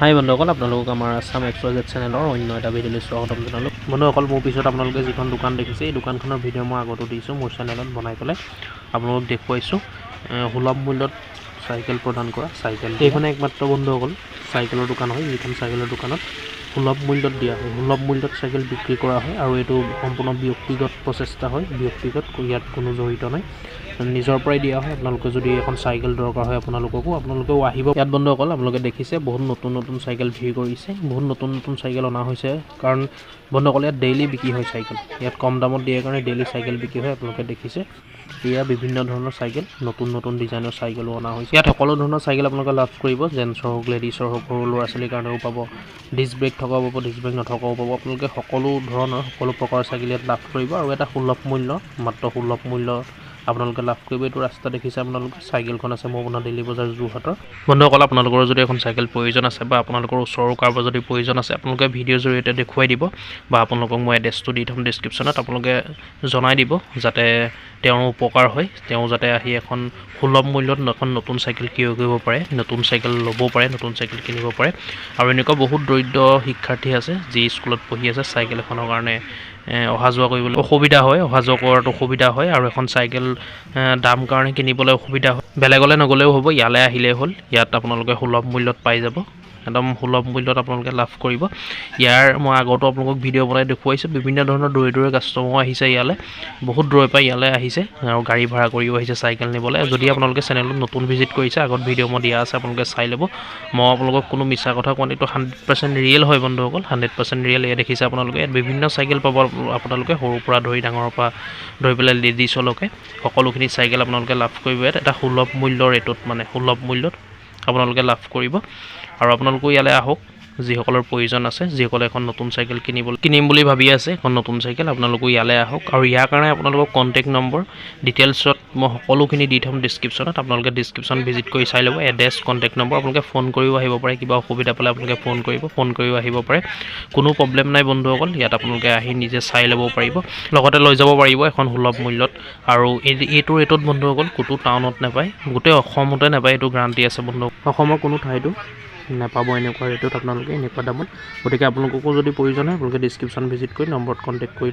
হাই বন্ধুসকল আপোনালোকক আমাৰ আছাম এক্সপ্ৰেছ চেনেলৰ অন্য এটা ভিডিঅ'লৈ স্বাগতম জনালোঁ। বন্ধুসকল মোৰ পিছত আপোনালোকে যিখন দোকান দেখিছে এই দোকানখনৰ ভিডিঅ' মই আগতো দিছোঁ মোৰ চেনেলত বনাই পেলাই আপোনালোকক দেখুৱাইছোঁ। সুলভ মূল্যত চাইকেল প্ৰদান কৰা চাইকেল। এইখনে একমাত্ৰ বন্ধুসকল চাইকেলৰ দোকান হয় যিখন চাইকেলৰ দোকানত সুলভ মূল্যত দিয়া হয়। সুলভ মূল্যত চাইকেল বিক্ৰী কৰা হয় আৰু এইটো সম্পূৰ্ণ ব্যক্তিগত প্ৰচেষ্টা হয় ব্যক্তিগত ইয়াত কোনো জড়িত নাই। নিজৰ পৰাই দিয়া হয়। আপোনালোকে যদি এখন চাইকেল দৰকাৰ হয় আপোনালোককো আপোনালোকেও আহিব। ইয়াত বন্ধুসকল আপোনালোকে দেখিছে বহুত নতুন নতুন চাইকেল ভিৰ কৰিছে বহুত নতুন নতুন চাইকেল অনা হৈছে। কাৰণ বন্ধুসকল ইয়াত ডেইলি বিক্ৰী হয় চাইকেল। ইয়াত কম দামত দিয়ে কাৰণে ডেইলি চাইকেল বিক্ৰী হয় আপোনালোকে দেখিছে। এয়া বিভিন্ন ধৰণৰ চাইকেল নতুন নতুন ডিজাইনৰ চাইকেলো অনা হৈছে। ইয়াত সকলো ধৰণৰ চাইকেল আপোনালোকে লাভ কৰিব। জেন্টছৰ হওক লেডিছৰ হওক সৰু ল'ৰা ছোৱালীৰ কাৰণেও পাব। ডিস্ক ব্ৰেক থকাও পাব ডিস্ক ব্ৰেক নথকাও পাব। আপোনালোকে সকলো ধৰণৰ সকলো প্ৰকাৰৰ চাইকেল ইয়াত লাভ কৰিব। আৰু এটা সুলভ মূল্য মাত্ৰ সুলভ মূল্য আপোনালোকে লাভ কৰিব। এইটো ৰাস্তা দেখিছে আপোনালোকে চাইকেলখন আছে মোহনা ডেইলি বজাৰ যোৰহাটৰ। বন্ধুসকল আপোনালোকৰ যদি এখন চাইকেল প্ৰয়োজন আছে বা আপোনালোকৰ ওচৰৰ কাৰোবাৰ যদি প্ৰয়োজন আছে আপোনালোকে ভিডিঅ'ৰ জৰিয়তে দেখুৱাই দিব বা আপোনালোকক মই এড্ৰেছটো দি থ'ম ডিছক্ৰিপশ্যনত আপোনালোকে জনাই দিব যাতে তেওঁৰ উপকাৰ হয়। তেওঁ যাতে আহি এখন সুলভ মূল্যত এখন নতুন চাইকেল ক্ৰয় কৰিব পাৰে নতুন চাইকেল ল'ব পাৰে নতুন চাইকেল কিনিব পাৰে। আৰু এনেকুৱা বহুত দৰিদ্ৰ শিক্ষাৰ্থী আছে যি স্কুলত পঢ়ি আছে চাইকেল এখনৰ কাৰণে অহা যোৱা কৰিবলৈ অসুবিধা হয়। অহা যোৱা কৰাত অসুবিধা হয় আৰু এখন চাইকেল দাম কাৰণে কিনিবলৈ অসুবিধা হয়। বেলেগলৈ নগ'লেও হ'ব ইয়ালৈ আহিলেই হ'ল। ইয়াত আপোনালোকে সুলভ মূল্যত পাই যাব। একদম সুলভ মূল্যত আপোনালোকে লাভ কৰিব। ইয়াৰ মই আগতো আপোনালোকক ভিডিঅ' বনাই দেখুৱাইছোঁ বিভিন্ন ধৰণৰ দূৰে দূৰে কাষ্টমাৰো আহিছে ইয়ালৈ বহুত দূৰৰ পৰা ইয়ালৈ আহিছে আৰু গাড়ী ভাড়া কৰিও আহিছে চাইকেল নিবলৈ। যদি আপোনালোকে চেনেলত নতুন ভিজিট কৰিছে আগত ভিডিঅ' মই দিয়া আছে আপোনালোকে চাই ল'ব। মই আপোনালোকক কোনো মিছা কথা কোৱা এইটো হাণ্ড্ৰেড পাৰ্চেণ্ট ৰিয়েল হয় বন্ধুসকল হাণ্ড্ৰেড পাৰ্চেণ্ট ৰিয়েল এয়া দেখিছে আপোনালোকে। ইয়াত বিভিন্ন চাইকেল পাব আপোনালোকে সৰুৰ পৰা ধৰি ডাঙৰৰ পৰা ধৰি পেলাই লেডিছলৈকে সকলোখিনি চাইকেল আপোনালোকে লাভ কৰিব। ইয়াত এটা সুলভ মূল্যৰ ৰেটত মানে সুলভ মূল্যত আপোনালোকে লাভ কৰিব। আৰু আপোনালোকো ইয়ালৈ আহক। যিসকলৰ প্ৰয়োজন আছে যিসকলে এখন নতুন চাইকেল কিনিব কিনিম বুলি ভাবি আছে এখন নতুন চাইকেল আপোনালোকো ইয়ালৈ আহক। আৰু ইয়াৰ কাৰণে আপোনালোকক কণ্টেক্ট নম্বৰ ডিটেইলছত মই সকলোখিনি দি থ'ম ডিছক্ৰিপশ্যনত আপোনালোকে ডিছক্ৰিপশ্যন ভিজিট কৰি চাই ল'ব এড্ৰেছ কণ্টেক্ট নম্বৰ আপোনালোকে ফোন কৰিও আহিব পাৰে কিবা অসুবিধা পালে আপোনালোকে ফোন কৰিব ফোন কৰিও আহিব পাৰে। কোনো প্ৰব্লেম নাই বন্ধুসকল ইয়াত আপোনালোকে আহি নিজে চাই ল'ব পাৰিব। লগতে লৈ যাব পাৰিব এখন সুলভ মূল্যত। আৰু এই এইটো ৰেটত বন্ধুসকল ক'তো টাউনত নাপায় গোটেই অসমতে নাপায় এইটো গ্ৰান্টি আছে বন্ধু। অসমৰ কোনো ঠাইতো নাপাব এনেকুৱা ৰেটত আপোনালোকে এনেকুৱা দামত। গতিকে আপোনালোককো যদি প্ৰয়োজন হয় আপোনালোকে ডিছক্ৰিপশ্যন ভিজিট কৰি নম্বৰত কণ্টেক্ট কৰি